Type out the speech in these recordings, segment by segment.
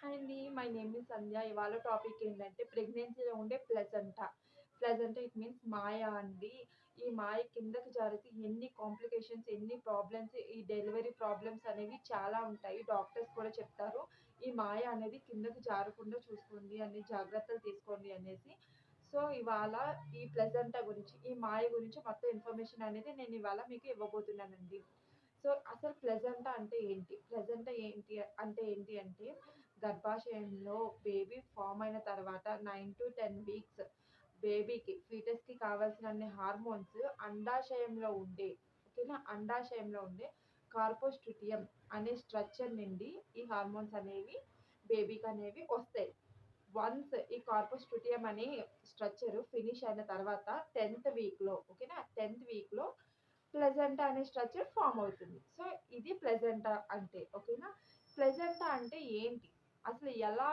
Hi అండి. My name is Sandhya. ఇవాళ topic ఏంటంటే ప్రెగ్నెన్సీలో ఉండే ప్లజంటా. ప్లజంటా ఇట్ మీన్స్ మాయ అండి. ఈ మాయ కిందకి జారితే ఎన్ని కాంప్లికేషన్స్, ఎన్ని ప్రాబ్లమ్స్ ఈ డెలివరీ ప్రాబ్లమ్స్ అనేవి చాలా ఉంటాయి. డాక్టర్స్ కూడా చెప్తారు. ఈ మాయ అనేది కిందకి జారకుండా చూసుకోండి అనే జాగ్రత్తలు తీసుకోండి అనేసి. సో, ఇవాళ ఈ ప్లజంటా గురించి, ఈ మాయ గురించి మొత్తం ఇన్ఫర్మేషన్ అనేది నేను ఇవాళ మీకు ఇవ్వబోతున్నానండి. సో, అసలు ప్లెజెంట అంటే ఏంటి? ప్లజంటా ఏంటి అంటే ఏంటి అంటే గర్భాశయంలో బేబీ ఫార్మ్ అయిన తర్వాత 9-10 వీక్స్ బేబీకి ఫీటస్‌కి కావాల్సినన్ని హార్మోన్స్ అండాశయంలో ఉండే ఓకేనా? అండాశయంలో ఉండే కార్పోస్టుటియం అనే స్ట్రక్చర్ నుండి ఈ హార్మోన్స్ అనేవి బేబీకి అనేవి వస్తాయి. వన్స్ ఈ కార్పోస్టుటియం అనే స్ట్రక్చర్ ఫినిష్ అయిన తర్వాత 10థ్ వీక్‌లో ఓకేనా? 10థ్ వీక్‌లో ప్లెజెంట అనే స్ట్రక్చర్ ఫామ్ అవుతుంది. సో, ఇది ప్లజంటా అంటే ఓకేనా? ప్లెజెంట అంటే ఏంటి? అసలు ఎలా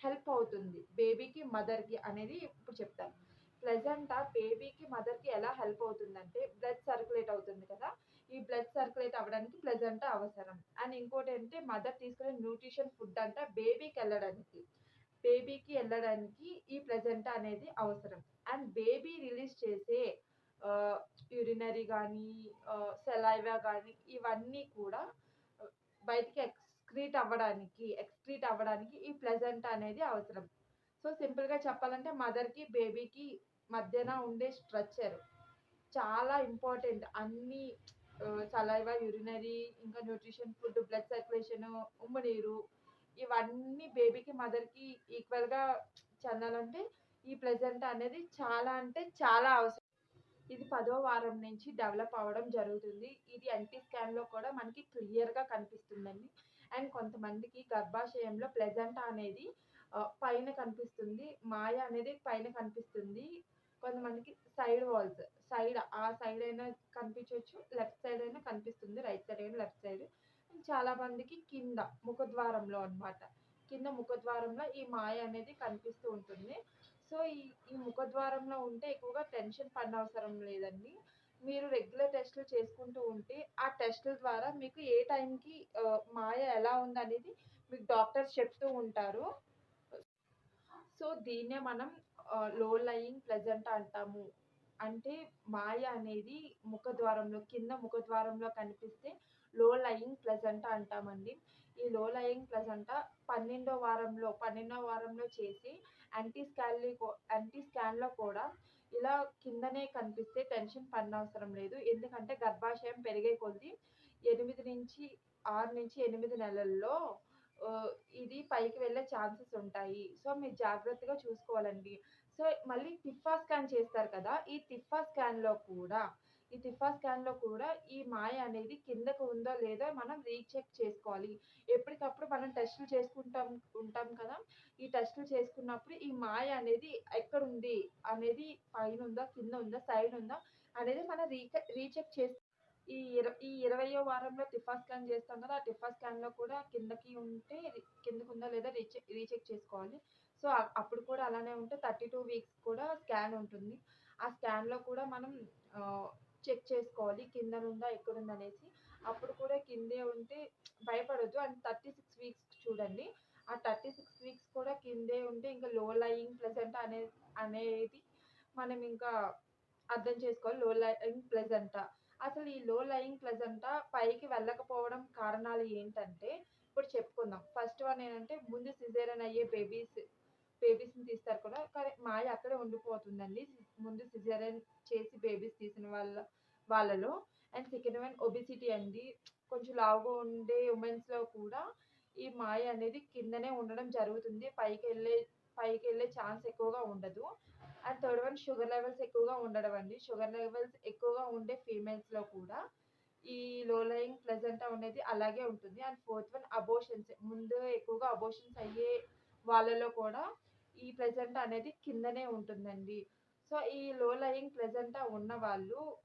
హెల్ప్ అవుతుంది బేబీకి, మదర్‌కి అనేది ఇప్పుడు చెప్తాను. ప్లజంటా బేబీకి, మదర్‌కి ఎలా హెల్ప్ అవుతుందంటే బ్లడ్ సర్క్యులేట్ అవుతుంది కదా! ఈ బ్లడ్ సర్క్యులేట్ అవ్వడానికి ప్లజంటా అవసరం. అండ్ ఇంకోటేంటే మదర్ తీసుకునే న్యూట్రిషన్ ఫుడ్ అంట బేబీకి వెళ్ళడానికి బేబీకి వెళ్ళడానికి ఈ ప్లజంటా అనేది అవసరం. అండ్ బేబీ రిలీజ్ చేసే యూరినరీ కానీ సెలైవా కానీ ఇవన్నీ కూడా బయటికి ఎక్స్ ఎక్స్‌క్రీట్ అవ్వడానికి, ఎక్స్‌క్రీట్ అవ్వడానికి ఈ ప్లెజెంట్ అనేది అవసరం. సో, సింపుల్‌గా చెప్పాలంటే మదర్‌కి, బేబీకి మధ్యన ఉండే స్ట్రక్చర్ చాలా ఇంపార్టెంట్. అన్ని సలైవా, యూరినరీ ఇంకా న్యూట్రిషన్ ఫుడ్, బ్లడ్ సర్క్యులేషన్, ఉమ్మనీరు ఇవన్నీ బేబీకి, మదర్‌కి ఈక్వల్‌గా చెందాలంటే ఈ ప్లెజెంట్ అనేది చాలా అంటే చాలా అవసరం. ఇది పదో వారం నుంచి డెవలప్ అవ్వడం జరుగుతుంది. ఇది ఎన్‌టీ స్కాన్‌లో కూడా మనకి క్లియర్‌గా కనిపిస్తుందండి. అండ్ కొంతమందికి గర్భాశయంలో ప్లెజెంట్ అనేది పైన కనిపిస్తుంది. మాయ అనేది పైన కనిపిస్తుంది. కొంతమందికి సైడ్ వాల్స్ సైడ్ ఆ సైడ్ అయినా కనిపించవచ్చు లెఫ్ట్ సైడ్ అయినా కనిపిస్తుంది. రైట్ సైడ్ అయినా, లెఫ్ట్ సైడ్. చాలా మందికి కింద ముఖద్వారంలో అన్నమాట. కింద ముఖద్వారంలో ఈ మాయ అనేది కనిపిస్తూ ఉంటుంది. సో, ఈ ఈ ముఖద్వారంలో ఉంటే ఎక్కువగా టెన్షన్ పడనవసరం లేదండి. మీరు రెగ్యులర్ టెస్టులు చేసుకుంటూ ఉంటే ఆ టెస్టుల ద్వారా మీకు ఏ టైంకి మాయ ఎలా ఉందనేది మీకు డాక్టర్స్ చెప్తూ ఉంటారు. సో, దీన్నే మనం లో లయింగ్ ప్లెజెంట్ అంటాము. అంటే మాయ అనేది ముఖద్వారంలో కింద ముఖద్వారంలో కనిపిస్తే లో లయింగ్ ప్లజంటా అంటామండి. ఈ లో లయింగ్ ప్లజంటా 12వ వారంలో 12వ వారంలో చేసి యాంటీ స్కాన్లీ యాంటీ స్కాన్‌లో కూడా ఇలా కిందనే కనిపిస్తే టెన్షన్ పడనవసరం లేదు. ఎందుకంటే గర్భాశయం పెరిగే కొద్దీ 8-6-8 నెలల్లో ఇది పైకి వెళ్ళే ఛాన్సెస్ ఉంటాయి. సో, మీరు జాగ్రత్తగా చూసుకోవాలండి. సో, మళ్ళీ టిఫా స్కాన్ చేస్తారు కదా! ఈ టిఫా స్కాన్‌లో కూడా ఈ టిఫా స్కాన్‌లో కూడా ఈ మాయ అనేది కిందకు ఉందో లేదో మనం రీచెక్ చేసుకోవాలి. ఎప్పటికప్పుడు మనం టెస్టులు చేసుకుంటాం ఉంటాం కదా! ఈ టెస్టులు చేసుకున్నప్పుడు ఈ మాయ అనేది ఎక్కడుంది అనేది పైనుందా? కింద ఉందా? సైడ్ ఉందా? అనేది మనం రీచెక్ రీచెక్ చేసు ఈ ఇర ఈ 20వ వారంలో టిఫా స్కాన్ చేస్తాం కదా! ఆ టిఫా స్కాన్‌లో కూడా కిందకి ఉంటే కిందకు ఉందా లేదా రీచెక్ రీచెక్ చేసుకోవాలి. సో, అప్పుడు కూడా అలానే ఉంటే 32 వీక్స్ కూడా స్కాన్ ఉంటుంది. ఆ స్కాన్‌లో కూడా మనం చెక్ చేసుకోవాలి. కిందనుందా? ఎక్కడుందనేసి. అప్పుడు కూడా కిందే ఉంటే భయపడొద్దు. అండ్ 36 వీక్స్ చూడండి. ఆ 36 వీక్స్ కూడా కిందే ఉంటే ఇంకా లో లయింగ్ ప్లెజెంట్ అనే అనేది మనం ఇంకా అర్థం చేసుకోవాలి. లో లయింగ్ ప్లెజెంటా అసలు ఈ లో లయింగ్ ప్లెజెంటా పైకి వెళ్ళకపోవడం కారణాలు ఏంటంటే ఇప్పుడు చెప్పుకుందాం. ఫస్ట్ వన్ ఏంటంటే ముందు సిజేరియన్ అయ్యే బేబీస్ బేబీస్‌ని తీస్తారు కూడా కానీ మాయ అక్కడే ఉండిపోతుందండి. ముందు సిజరేన్ చేసి బేబీస్ తీసిన వాళ్ళ వాళ్ళలో. అండ్ సెకండ్ వన్ ఒబిసిటీ అండి. కొంచెం లావుగా ఉండే ఉమెన్స్లో కూడా ఈ మాయ అనేది కిందనే ఉండడం జరుగుతుంది. పైకి పైకెళ్ళే పైకెళ్ళే ఛాన్స్ ఎక్కువగా ఉండదు. And third one sugar levels ఎక్కువగా ఉండడం అండి. షుగర్ లెవెల్స్ ఎక్కువగా ఉండే ఫీమేల్స్‌లో కూడా ఈ లో లయింగ్ ప్లెజెంట్ అనేది అలాగే ఉంటుంది. అండ్ ఫోర్త్ వన్ అబోషన్స్ ముందు ఎక్కువగా అబోషన్స్ అయ్యే వాళ్ళలో కూడా ఈ ప్లజంటా అనేది కిందనే ఉంటుందండి. సో, ఈ లో లయింగ్ ప్లజంటా ఉన్నవాళ్ళు వాళ్ళు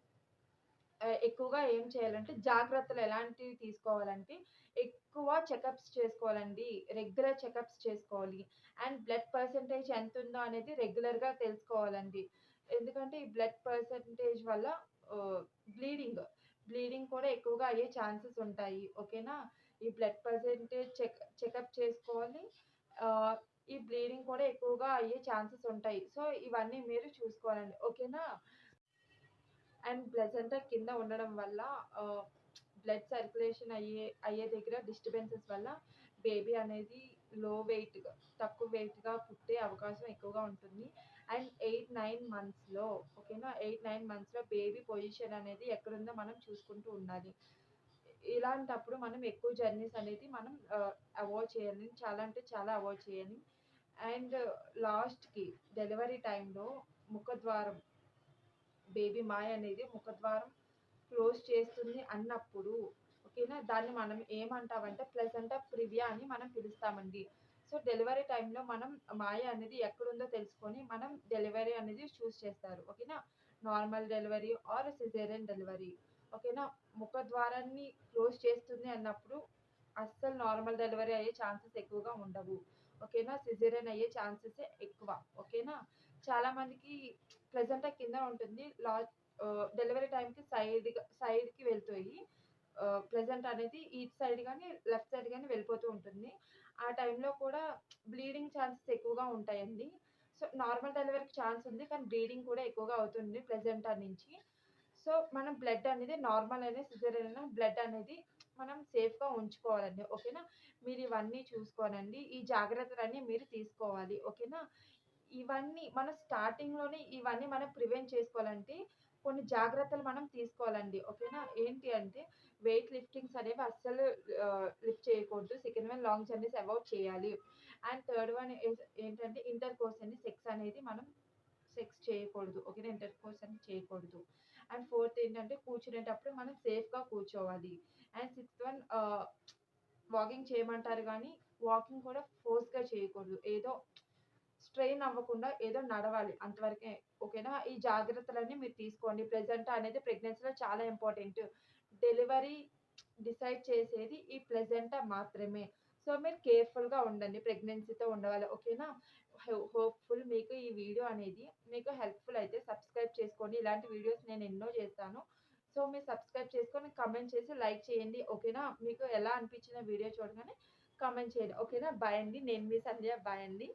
ఎక్కువగా ఏం చేయాలంటే జాగ్రత్తలు ఎలాంటివి తీసుకోవాలంటే ఎక్కువ చెకప్స్ చేసుకోవాలండి. రెగ్యులర్ చెకప్స్ చేసుకోవాలి. అండ్ బ్లడ్ పర్సెంటేజ్ ఎంతుందో అనేది రెగ్యులర్‌గా తెలుసుకోవాలండి. ఎందుకంటే ఈ బ్లడ్ పర్సెంటేజ్ వల్ల బ్లీడింగ్, బ్లీడింగ్ కూడా ఎక్కువగా అయ్యే ఛాన్సెస్ ఉంటాయి. ఓకేనా? ఈ బ్లడ్ పర్సెంటేజ్ చెక్ చెకప్ చేసుకోవాలి ఈ బ్లీడింగ్ కూడా ఎక్కువగా అయ్యే ఛాన్సెస్ ఉంటాయి. సో ఇవన్నీ మీరు చూసుకోవాలండి. ఓకేనా? అండ్ ప్లెజెంటా కింద ఉండడం వల్ల బ్లడ్ సర్క్యులేషన్ అయ్యే అయ్యే దగ్గర డిస్టర్బెన్సెస్ వల్ల బేబీ అనేది లో వెయిట్గా తక్కువ వెయిట్గా పుట్టే అవకాశం ఎక్కువగా ఉంటుంది. అండ్ ఎయిట్ నైన్ మంత్స్లో ఓకేనా? ఎయిట్ నైన్ మంత్స్లో బేబీ పొజిషన్ అనేది ఎక్కడుందో మనం చూసుకుంటూ ఉండాలి. ఇలాంటప్పుడు మనం ఎక్కువ జర్నీస్ అనేది మనం అవాయిడ్ చేయాలి. చాలా అంటే చాలా అవాయిడ్ చేయాలి అండ్ లాస్ట్కి డెలివరీ టైంలో ముఖద్వారం బేబీ మాయ అనేది ముఖద్వారం క్లోజ్ చేస్తుంది అన్నప్పుడు ఓకేనా? దాన్ని మనం ఏమంటామంటే ప్లెజెంటా ప్రివ్యా అని మనం పిలుస్తామండి. సో డెలివరీ టైంలో మనం మాయ అనేది ఎక్కడుందో తెలుసుకొని మనం డెలివరీ అనేది చూస్ చేస్తారు ఓకేనా? Normal delivery or caesarean delivery ఓకేనా? ముఖద్వారాన్ని క్లోజ్ చేస్తుంది అన్నప్పుడు అస్సలు నార్మల్ డెలివరీ అయ్యే ఛాన్సెస్ ఎక్కువగా ఉండవు. ఓకేనా? సిజేరియన్ అయ్యే ఛాన్సెస్ ఎక్కువ. ఓకేనా? చాలా మందికి ప్రెజెంట్ కింద ఉంటుంది. లా డెలివరీ టైంకి సైడ్ సైడ్కి వెళ్తాయి ప్రెజెంట్ అనేది ఈచ్ సైడ్ కానీ లెఫ్ట్ సైడ్ కానీ వెళ్ళిపోతూ ఉంటుంది. ఆ టైంలో కూడా బ్లీడింగ్ ఛాన్సెస్ ఎక్కువగా ఉంటాయండి. సో నార్మల్ డెలివరీకి ఛాన్స్ ఉంది కానీ బ్లీడింగ్ కూడా ఎక్కువగా అవుతుంది ప్రెజెంట్ నుంచి. సో మనం బ్లడ్ అనేది నార్మల్ అయినా సిజరియన్ అయినా బ్లడ్ అనేది మనం సేఫ్గా ఉంచుకోవాలండి. ఓకేనా? మీరు ఇవన్నీ చూసుకోనండి. ఈ జాగ్రత్తలన్నీ మీరు తీసుకోవాలి. ఓకేనా? ఇవన్నీ మనం స్టార్టింగ్లోనే ఇవన్నీ మనం ప్రివెంట్ చేసుకోవాలంటే కొన్ని జాగ్రత్తలు మనం తీసుకోవాలండి. ఓకేనా? ఏంటి అంటే వెయిట్ లిఫ్టింగ్స్ అనేవి అస్సలు లిఫ్ట్ చేయకూడదు. Second one long journeys avoid చేయాలి. అండ్ థర్డ్ వన్ ఏంటంటే ఇంటర్ కోర్స్ అని సెక్స్ అనేది మనం సెక్స్ చేయకూడదు. ఓకేనా ఇంటర్ కోర్స్ అని చేయకూడదు. అండ్ ఫోర్త్ ఏంటంటే కూర్చునేటప్పుడు మనం సేఫ్గా కూర్చోవాలి. అండ్ సిక్స్త్ వన్ వాకింగ్ చేయమంటారు కానీ వాకింగ్ కూడా ఫోర్స్గా చేయకూడదు. ఏదో స్ట్రెయిన్ అవ్వకుండా ఏదో నడవాలి. అంతవరకే ఓకేనా? ఈ జాగ్రత్తలన్నీ మీరు తీసుకోండి. ప్రెజెంట్ అనేది ప్రెగ్నెన్సీలో చాలా ఇంపార్టెంట్ డెలివరీ డిసైడ్ చేసేది ఈ ప్లెజెంటా మాత్రమే. సో మీరు కేర్ఫుల్గా ఉండండి. ప్రెగ్నెన్సీతో ఉండవాలి. ఓకేనా? హోప్ఫుల్ మీకు ఈ వీడియో అనేది మీకు హెల్ప్ఫుల్ అయితే సబ్స్క్రైబ్ చేసుకోండి. ఇలాంటి వీడియోస్ నేను ఎన్నో చేస్తాను. సో మీరు సబ్స్క్రైబ్ చేసుకొని కమెంట్ చేసి లైక్ చేయండి. ఓకేనా? మీకు ఎలా అనిపించిన వీడియో చూడగానే కమెంట్ చేయండి. ఓకేనా? బాయ్ అండి. నేను మీ సంధ్య బాయ్ అండి.